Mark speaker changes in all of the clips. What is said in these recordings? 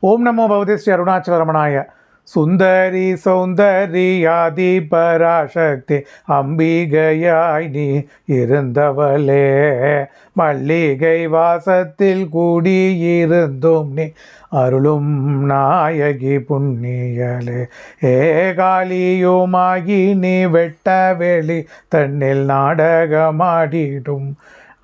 Speaker 1: ஓம் நமோ பகவதே ஸ்ரீ அருணாச்சல ரமணாய. சுந்தரி சௌந்தரியாதி பராசக்தி அம்பிகையாய் நீ இருந்தவளே. மல்லிகை வாசத்தில் கூடியிருந்தோம் நீ அருளும் நாயகி புண்ணியலே. ஏகாலியுமாகி நீ வெட்ட வெளி தன்னில் நாடகமாடிடும்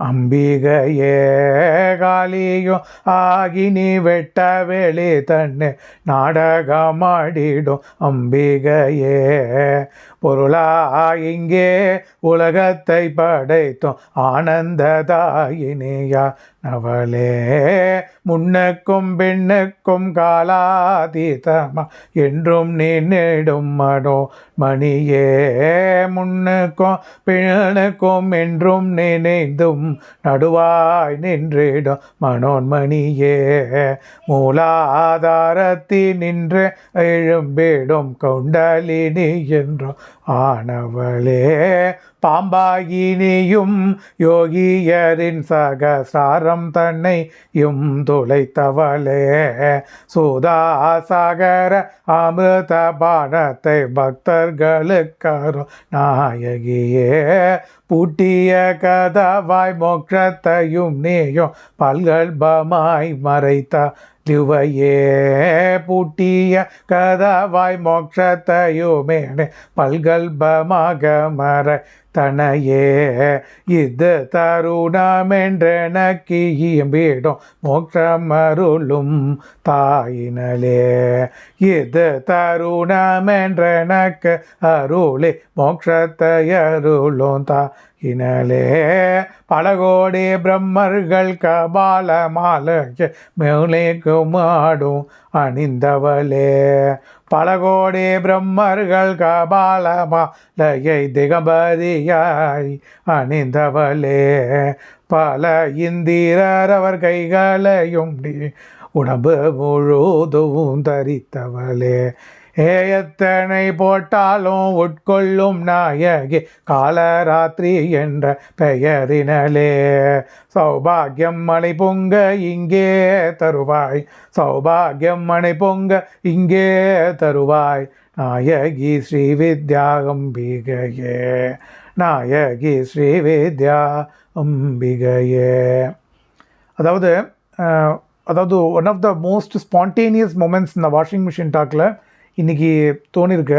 Speaker 1: அம்பிகையே காளியும் ஆகி நீ வெட்ட வெளி தன்னு நாடகமாடிடும். அம்பிகையே பொருளா இங்கே உலகத்தை படைத்தோம். ஆனந்ததாயினியா அவளே முன்னுக்கும் பெண்ணுக்கும் காலாதீதமா என்றும் நீ நெடும் மடோ மணியே முன்னுக்கும் பெண்ணுக்கும் என்றும் நினைந்தும் நடுவாய் நின்றிடும் மனோன்மணியே. மூலாதாரத்தில் நின்று எழும்பிடும் கவுண்டலினி என்றும் ஆனவளே பாம்பாயினியும் யோகியரின் சகசாரம் தன்னையும் துளைத்தவளே. சுதாசாகர அமிர்த பானத்தை பக்தர்களுக்கரும் நாயகியே பூட்டிய கதவாய் மோக்ஷத்தையும் நீயும் பல்கல்பமாய் மறைத்த லிவையே பூட்டிய கதவாய் மோட்சத்தையுமே பல்கல்பமாக மற தனையே இது தருணமென்றெனக்கு இயம்பிடும் மோட்சமருளும் தாயினலே இது தருணமென்றெனக்கு அருளே மோட்சத்தை அருளும் இனலே பலகோடி பிரம்மர்கள் கபால மாலைக்கு மேலே குமாடும் அணிந்தவளே. பலகோடி பிரம்மர்கள் கபால மாலையை திகபதியாய் அணிந்தவளே. பல இந்திரர் அவர் கைகளையும் உடம்பு முழுதும் தரித்தவளே. ஏயத்தனை போட்டாலும் உட்கொள்ளும் நாயகி காலராத்திரி என்ற பெயரினலே. சௌபாகியம் மணி பொங்க இங்கே தருவாய். சௌபாகியம் மணி பொங்க இங்கே தருவாய். நாயகி ஸ்ரீ வித்யா அம்பிகையே நாயகி ஸ்ரீ வித்யா அம்பிகையே அதாவது அதாவது one of the most spontaneous moments இந்த வாஷிங் மிஷின் டாக்கில் இன்றைக்கி தோணிருக்கு.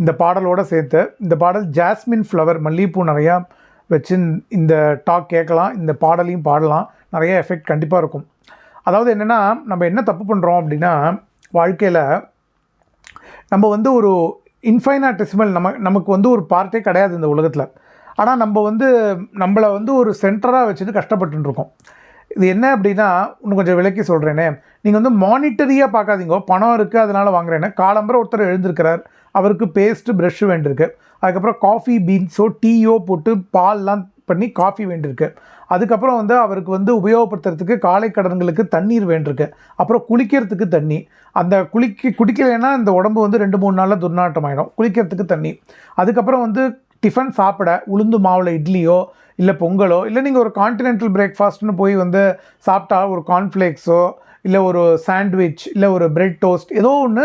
Speaker 1: இந்த பாடலோடு சேர்த்து இந்த பாடல் ஜாஸ்மின் ஃப்ளவர் மல்லிகைப்பூ நிறையா வச்சு இந்த டாக் கேட்கலாம் இந்த பாடலையும் பாடலாம். நிறைய எஃபெக்ட் கண்டிப்பாக இருக்கும். அதாவது என்னென்னா நம்ம என்ன தப்பு பண்ணுறோம் அப்படின்னா வாழ்க்கையில் நம்ம வந்து ஒரு இன்ஃபைனாட்டிசிமல் நம்ம நமக்கு வந்து ஒரு பார்ட்டே கிடையாது இந்த உலகத்தில். ஆனால் நம்ம வந்து நம்மளை வந்து ஒரு சென்டராக வச்சுட்டு கஷ்டப்பட்டுருக்கோம் இருக்கோம். இது என்ன அப்படின்னா இன்னும் கொஞ்சம் விளக்கி சொல்கிறேனே நீங்கள் வந்து மானிட்டரியாக பார்க்காதீங்க. பணம் இருக்குது அதனால் வாங்குறேன்னா. காலம்பரம் ஒருத்தர் எழுந்திருக்கிறார். அவருக்கு பேஸ்ட்டு ப்ரஷ்ஷு வேண்டியிருக்கு. அதுக்கப்புறம் காஃபி பீன்ஸோ டீயோ போட்டு பால்லாம் பண்ணி காஃபி வேண்டியிருக்கு. அதுக்கப்புறம் வந்து அவருக்கு வந்து உபயோகப்படுத்துறதுக்கு காலை கடன்களுக்கு தண்ணீர் வேண்டியிருக்கு. அப்புறம் குளிக்கிறதுக்கு தண்ணி. அந்த குளிக்க குடிக்கலைன்னா இந்த உடம்பு வந்து ரெண்டு மூணு நாளில் துர்நாட்டம் ஆகிடும் குளிக்கிறதுக்கு தண்ணி. அதுக்கப்புறம் வந்து டிஃபன் சாப்பிட உளுந்து மாவில் இட்லியோ இல்லை பொங்கலோ இல்லை நீங்கள் ஒரு கான்டினென்டல் பிரேக்ஃபாஸ்ட்னு போய் வந்து சாப்பிட்டா ஒரு கார்ன்ஃப்ளேக்ஸோ இல்லை ஒரு சாண்ட்விச் இல்லை ஒரு பிரெட் டோஸ்ட் ஏதோ ஒன்று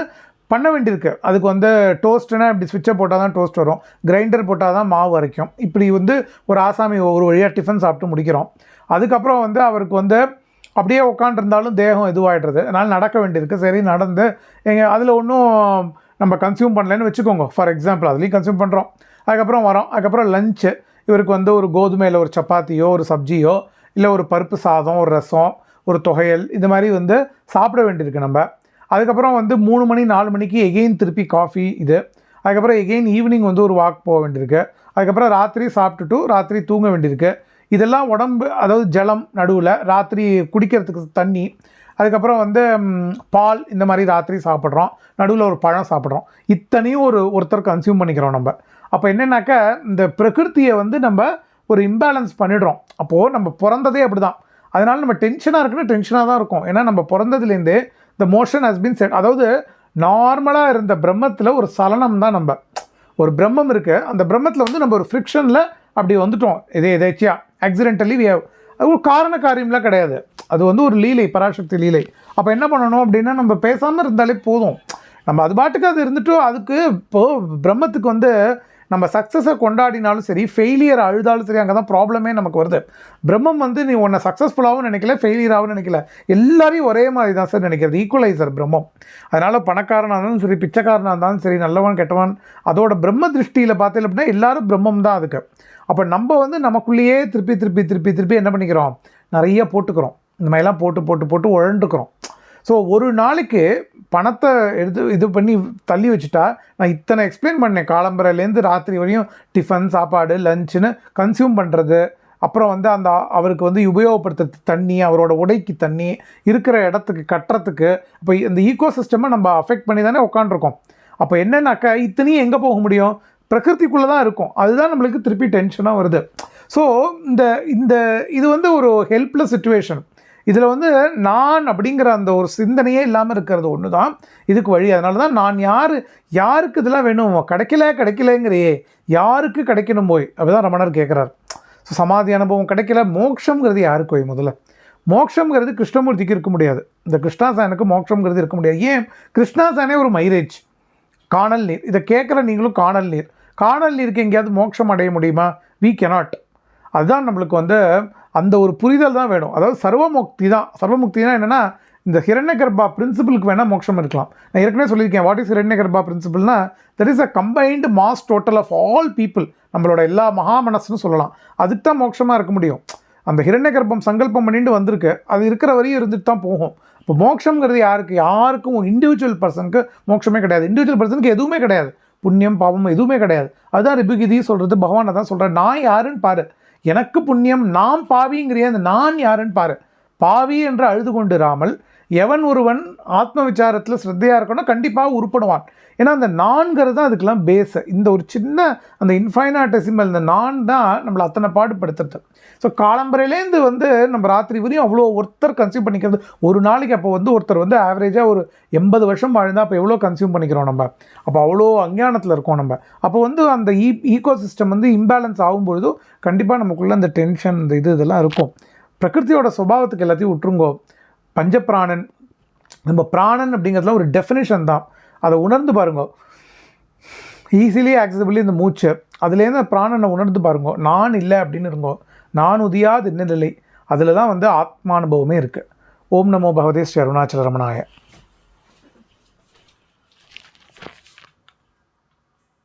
Speaker 1: பண்ண வேண்டியிருக்கு. அதுக்கு வந்து டோஸ்ட்னா இப்படி ஸ்விட்சை போட்டால் தான் டோஸ்ட் வரும். கிரைண்டர் போட்டால் தான் மாவு வரைக்கும் இப்படி வந்து ஒரு ஆசாமி ஒரு வழியாக டிஃபன் சாப்பிட்டு முடிக்கிறோம். அதுக்கப்புறம் வந்து அவருக்கு வந்து அப்படியே உட்காண்டிருந்தாலும் தேகம் இதுவாகிடுறது அதனால் நடக்க வேண்டியிருக்கு. சரி நடந்து எங்கள் அதில் ஒன்றும் நம்ம கன்சியூம் பண்ணலன்னு வச்சுக்கோங்க. ஃபார் எக்ஸாம்பிள் அதுலேயும் கன்சியூம் பண்ணுறோம் அதுக்கப்புறம் வரோம். அதுக்கப்புறம் லஞ்சு இவருக்கு வந்து ஒரு கோதுமையில் ஒரு சப்பாத்தியோ ஒரு சப்ஜியோ இல்லை ஒரு பருப்பு சாதம் ஒரு ரசம் ஒரு தொகையல் இது மாதிரி வந்து சாப்பிட வேண்டியிருக்கு நம்ம. அதுக்கப்புறம் வந்து மூணு மணி நாலு மணிக்கு எகெயின் திருப்பி காஃபி இது. அதுக்கப்புறம் எகெயின் ஈவினிங் வந்து ஒரு வாக் போக வேண்டியிருக்கு. அதுக்கப்புறம் ராத்திரி சாப்பிட்டுட்டு ராத்திரி தூங்க வேண்டியிருக்கு. இதெல்லாம் உடம்பு அதாவது ஜலம் நடுவில் ராத்திரி குடிக்கிறதுக்கு தண்ணி. அதுக்கப்புறம் வந்து பால் இந்த மாதிரி ராத்திரி சாப்பிட்றோம். நடுவில் ஒரு பழம் சாப்பிட்றோம். இத்தனையும் ஒரு ஒருத்தர் கன்சியூம் பண்ணிக்கிறோம் நம்ம. அப்போ என்னென்னாக்கா இந்த பிரகிருத்தியை வந்து நம்ம ஒரு இம்பேலன்ஸ் பண்ணிடுறோம். அப்போது நம்ம பிறந்ததே அப்படி தான் அதனால் நம்ம டென்ஷனாக இருக்குன்னா டென்ஷனாக தான் இருக்கும். ஏன்னா நம்ம பிறந்ததுலேருந்தே இந்த மோஷன் ஹஸ் பின் செட் அதாவது நார்மலாக இருந்த பிரம்மத்தில் ஒரு சலனம் தான் நம்ம. ஒரு பிரம்மம் இருக்குது அந்த பிரம்மத்தில் வந்து நம்ம ஒரு ஃப்ரிக்ஷனில் அப்படி வந்துட்டோம். இதே எதேச்சியாக ஆக்சிடென்டலி வி அது ஒரு காரண காரியம்லாம் கிடையாது. அது வந்து ஒரு லீலை பராசக்தி லீலை. அப்போ என்ன பண்ணணும் அப்படின்னா நம்ம பேசாமல் இருந்தாலே போதும். நம்ம அது பாட்டுக்கு அது இருந்துட்டோ அதுக்கு இப்போது பிரம்மத்துக்கு வந்து நம்ம சக்ஸஸை கொண்டாடினாலும் சரி ஃபெயிலியர் அழுதாலும் சரி அங்கே தான் ப்ராப்ளமே நமக்கு வருது. பிரம்மம் வந்து நீ உன்னை சக்ஸஸ்ஃபுல்லாகவும் நினைக்கல ஃபெயிலியராகவும் நினைக்கல. எல்லாரையும் ஒரே மாதிரி தான் சார் நினைக்கிறது ஈக்குவலைசர் பிரம்மம். அதனால் பணக்காரனாக இருந்தாலும் சரி பிச்சைக்காரனாக இருந்தாலும் சரி நல்லவன் கெட்டவன் அதோட பிரம்ம திருஷ்டியில் பார்த்தீங்க அப்படின்னா எல்லாரும் பிரம்மம் தான் அதுக்கு. அப்போ நம்ம வந்து நமக்குள்ளேயே திருப்பி திருப்பி திருப்பி திருப்பி என்ன பண்ணிக்கிறோம்? நிறைய போட்டுக்கிறோம். இந்த மாதிரிலாம் போட்டு போட்டு போட்டு உழண்டுக்கிறோம். ஸோ ஒரு நாளைக்கு பணத்தை எடுத்து இது பண்ணி தள்ளி வச்சுட்டா நான் இத்தனை எக்ஸ்பிளைன் பண்ணேன். காலம்பரையிலேருந்து ராத்திரி வரையும் டிஃபன் சாப்பாடு லஞ்சுன்னு கன்சியூம் பண்ணுறது அப்புறம் வந்து அந்த அவருக்கு வந்து உபயோகப்படுத்துறது தண்ணி அவரோட உடைக்கு தண்ணி இருக்கிற இடத்துக்கு கட்டுறதுக்கு இப்போ இந்த ஈகோ சிஸ்டமை நம்ம அஃபெக்ட் பண்ணி தானே உட்காண்ட்ருக்கோம் அப்போ என்னன்னாக்கா இத்தனையும் எங்கே போக முடியும்? பிரகிருதிக்குள்ளே தான் இருக்கும். அதுதான் நம்மளுக்கு திருப்பி டென்ஷனாக வருது. ஸோ இந்த இந்த இது வந்து ஒரு ஹெல்ப்லெஸ் சுச்சுவேஷன் இதில் வந்து நான் அப்படிங்கிற அந்த ஒரு சிந்தனையே இல்லாமல் இருக்கிறது ஒன்று தான். இதுக்கு வழி. அதனால தான் நான் யார் யாருக்கு இதெல்லாம் வேணும்? கிடைக்கல கிடைக்கலங்கிறையே. யாருக்கு கிடைக்கணும் போய்? அப்படிதான் ரமணர் கேட்குறார். ஸோ சமாதி அனுபவம் கிடைக்கல. மோட்சங்கிறது யாருக்கு போய் முதல்ல? மோட்சங்கிறது கிருஷ்ணமூர்த்திக்கு இருக்க முடியாது. இந்த கிருஷ்ணாசானுக்கு மோட்சங்கிறது இருக்க முடியாது. ஏன்? கிருஷ்ணாசானே ஒரு மைரேஜ் காணல் நீர். இதை கேட்குற நீங்களும் காணல் நீர். காணல் நீருக்கு எங்கேயாவது மோட்சம் அடைய முடியுமா? வி கெனாட் அதுதான் நம்மளுக்கு வந்து அந்த ஒரு புரிதல் தான் வேணும். அதாவது சர்வமுக்தி தான். சர்வமுக்தினா என்னென்னா இந்த ஹிரண்ய கர்ப்பா பிரின்சிபலுக்கு வேணால் மோட்சம் இருக்கலாம். நான் ஏற்கனவே சொல்லியிருக்கேன் what is Hiranyagarbha பிரின்சிபல்னா that is a combined mass total of all people நம்மளோட எல்லா மகா மனசுன்னு சொல்லலாம். அதுக்கு தான் மோட்சமாக இருக்க முடியும். அந்த ஹிரண்ய கர்ப்பம் சங்கல்பம் பண்ணிட்டு வந்திருக்கு. அது இருக்கிற வரையும் இருந்துட்டு தான் போகும். இப்போ மோட்சங்கிறது யாருக்கு? யாருக்கும் இண்டிவிஜுவல் பர்சனுக்கு மோட்சமே கிடையாது. இண்டிவிஜுவல் பர்சனுக்கு எதுவுமே கிடையாது. புண்ணியம் பாவம் எதுவுமே கிடையாது. அதுதான் ரிபுகிதி சொல்கிறது பகவானை தான் சொல்கிறேன் நான் யாருன்னு பாரு. எனக்கு புண்ணியம் நாம் பாவிங்கிறிய அந்த நான் யாருன்னு பாரு. பாவி என்று அழுது கொண்டிராமல் எவன் ஒருவன் ஆத்ம விசாரத்தில் ஸ்ரத்தையாக இருக்கணும் கண்டிப்பாக உருப்படுவான். ஏன்னா அந்த நான்கிறது தான் அதுக்கெல்லாம் பேஸு இந்த ஒரு சின்ன அந்த இன்ஃபைனாட்டசிமல் இந்த நான் தான் நம்மளை அத்தனை பாடுபடுத்துறது. ஸோ காலம்பரையிலேருந்து வந்து நம்ம ராத்திரி வரையும் அவ்வளோ ஒருத்தர் கன்சியூம் பண்ணிக்கிறது. ஒரு நாளைக்கு அப்போ வந்து ஒருத்தர் வந்து ஆவரேஜாக ஒரு எண்பது வருஷம் வாழ்ந்தால் அப்போ எவ்வளோ கன்சியூம் பண்ணிக்கிறோம் நம்ம? அப்போ அவ்வளோ அஞ்ஞானத்தில் இருக்கோம் நம்ம. அப்போ வந்து அந்த ஈ ஈகோ சிஸ்டம் வந்து இம்பேலன்ஸ் ஆகும்பொழுது கண்டிப்பாக நமக்குள்ளே அந்த டென்ஷன் இந்த இது இதெல்லாம் இருக்கும். பிரகிருத்தியோட சுபாவத்துக்கு எல்லாத்தையும் விட்டுருங்கோ பஞ்சப்பிராணன். நம்ம பிராணன் அப்படிங்கிறதுல ஒரு டெஃபினேஷன் தான். அதை உணர்ந்து பாருங்க. ஈஸிலி ஆக்சசபிளி இந்த மூச்சு. அதுலேருந்து அந்த பிராணனை உணர்ந்து பாருங்க. நான் இல்லை அப்படின்னு இருங்கோ. நான் உதியாது நிலை அதில் தான் வந்து ஆத்மானுபவமே இருக்குது ஓம் நமோ பகவதே ஸ்ரீ அருணாச்சல ரமணாய.